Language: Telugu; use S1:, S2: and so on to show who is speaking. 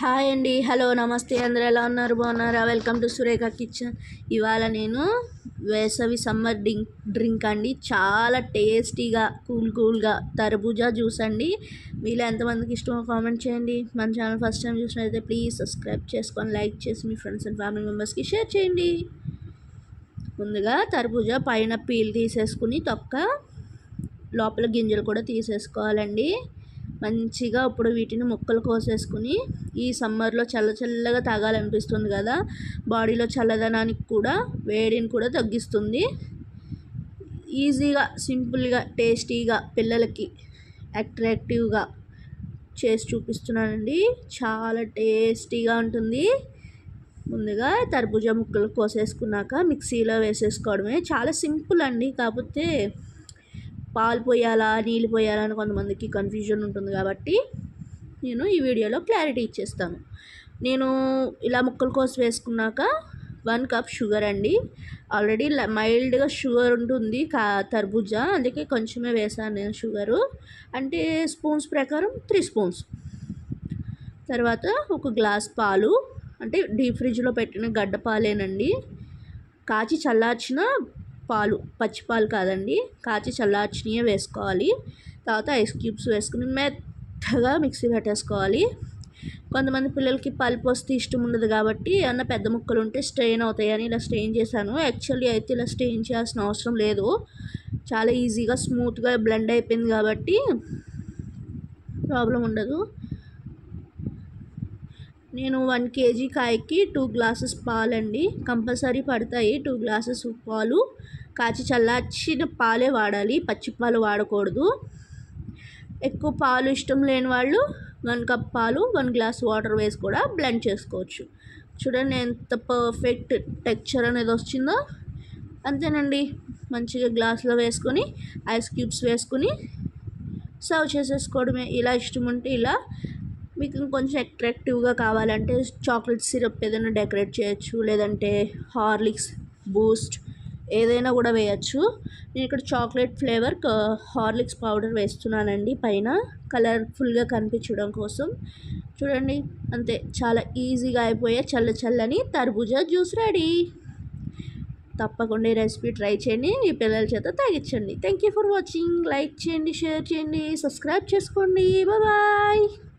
S1: హాయ్ అండి. హలో నమస్తే. అందరూ ఎలా ఉన్నారు? బాగున్నారా? Welcome to Surekha kitchen. ఇవాళ నేను వేసవి సమ్మర్ డ్రింక్ డ్రింక్ అండి. చాలా టేస్టీగా కూల్ కూల్గా తర్బూజా జ్యూస్ అండి. మీలో ఎంతమందికి ఇష్టమో కామెంట్ చేయండి. మన ఛానల్ ఫస్ట్ టైం చూసినట్లయితే ప్లీజ్ సబ్స్క్రైబ్ చేసుకొని లైక్ చేసి మీ ఫ్రెండ్స్ అండ్ ఫ్యామిలీ మెంబర్స్కి షేర్ చేయండి. ముందుగా తర్బూజా పైన పీల్ తీసేసుకుని తొక్క లోపల గింజలు కూడా తీసేసుకోవాలండి. మంచిగా ఇప్పుడు వీటిని ముక్కలు కోసేసుకుని ఈ సమ్మర్లో చల్ల చల్లగా తాగాలనిపిస్తుంది కదా. బాడీలో చల్లదనానికి కూడా వేడిని కూడా తగ్గిస్తుంది. ఈజీగా సింపుల్గా టేస్టీగా పిల్లలకి అట్రాక్టివ్గా చేసి చూపిస్తున్నానండి. చాలా టేస్టీగా ఉంటుంది. ముందుగా తర్బూజా ముక్కలు కోసేసుకున్నాక మిక్సీలో వేసేసుకోవడమే. చాలా సింపుల్ అండి. కాకపోతే పాలు పోయాలా నీళ్ళు పోయాలా అని కొంతమందికి కన్ఫ్యూజన్ ఉంటుంది కాబట్టి నేను ఈ వీడియోలో క్లారిటీ ఇచ్చేస్తాను. నేను ఇలా ముక్కల కోసం వేసుకున్నాక వన్ కప్ షుగర్ అండి. ఆల్రెడీ మైల్డ్గా షుగర్ ఉంటుంది కా తర్బూజా అందుకే కొంచెమే వేసాను నేను షుగరు అంటే స్పూన్స్ ప్రకారం త్రీ స్పూన్స్. తర్వాత ఒక గ్లాస్ పాలు అంటే డీప్ ఫ్రిడ్జ్లో పెట్టిన గడ్డ పాలేనండి కాచి చల్లార్చిన పాలు పచ్చి పాలు కాదండి. కాచి చల్లార్చినవి వేసుకోవాలి. తర్వాత ఐస్ క్యూబ్స్ వేసుకుని మెత్తగా మిక్సీ పెట్టేసుకోవాలి. కొంతమంది పిల్లలకి పల్పు వస్తే ఇష్టం ఉండదు కాబట్టి ఏమన్నా పెద్ద ముక్కలు ఉంటే స్ట్రెయిన్ అవుతాయని ఇలా స్ట్రెయిన్ చేశాను. యాక్చువల్లీ అయితే ఇలా స్ట్రెయిన్ చేయాల్సిన అవసరం లేదు. చాలా ఈజీగా స్మూత్గా బ్లెండ్ అయిపోయింది కాబట్టి ప్రాబ్లం ఉండదు. నేను వన్ కేజీ కాయకి టూ గ్లాసెస్ పాలండి. కంపల్సరీ పడతాయి. టూ గ్లాసెస్ పాలు. కాచి చల్లార్చిన పాలే వాడాలి పచ్చి పాలు వాడకూడదు. ఎక్కువ పాలు ఇష్టం లేని వాళ్ళు వన్ కప్ పాలు వన్ గ్లాస్ వాటర్ వేసి కూడా బ్లెండ్ చేసుకోవచ్చు. చూడండి ఎంత పర్ఫెక్ట్ టెక్చర్ అనేది వచ్చిందో అంతేనండి. మంచిగా గ్లాస్లో వేసుకొని ఐస్ క్యూబ్స్ వేసుకొని సర్వ్ చేసేసుకోవడమే. ఇలా ఇష్టం ఉంటే ఇలా. మీకు ఇంకొంచెం అట్రాక్టివ్గా కావాలంటే చాక్లెట్ సిరప్ ఏదైనా డెకరేట్ చేయొచ్చు లేదంటే హార్లిక్స్ బూస్ట్ ఏదైనా కూడా వేయచ్చు. నేను ఇక్కడ చాక్లెట్ ఫ్లేవర్ హార్లిక్స్ పౌడర్ వేస్తున్నానండి పైన. కలర్ఫుల్గా కనిపించడం కోసం. చూడండి అంతే. చాలా ఈజీగా అయిపోయే చల్ల చల్లని తర్బూజా జ్యూస్ రెడీ. తప్పకుండా ఈ రెసిపీ ట్రై చేయండి. మీ పిల్లల చేత తాగించండి thank you for watching. Like చేయండి షేర్ చేయండి సబ్స్క్రైబ్ చేసుకోండి. బాయ్.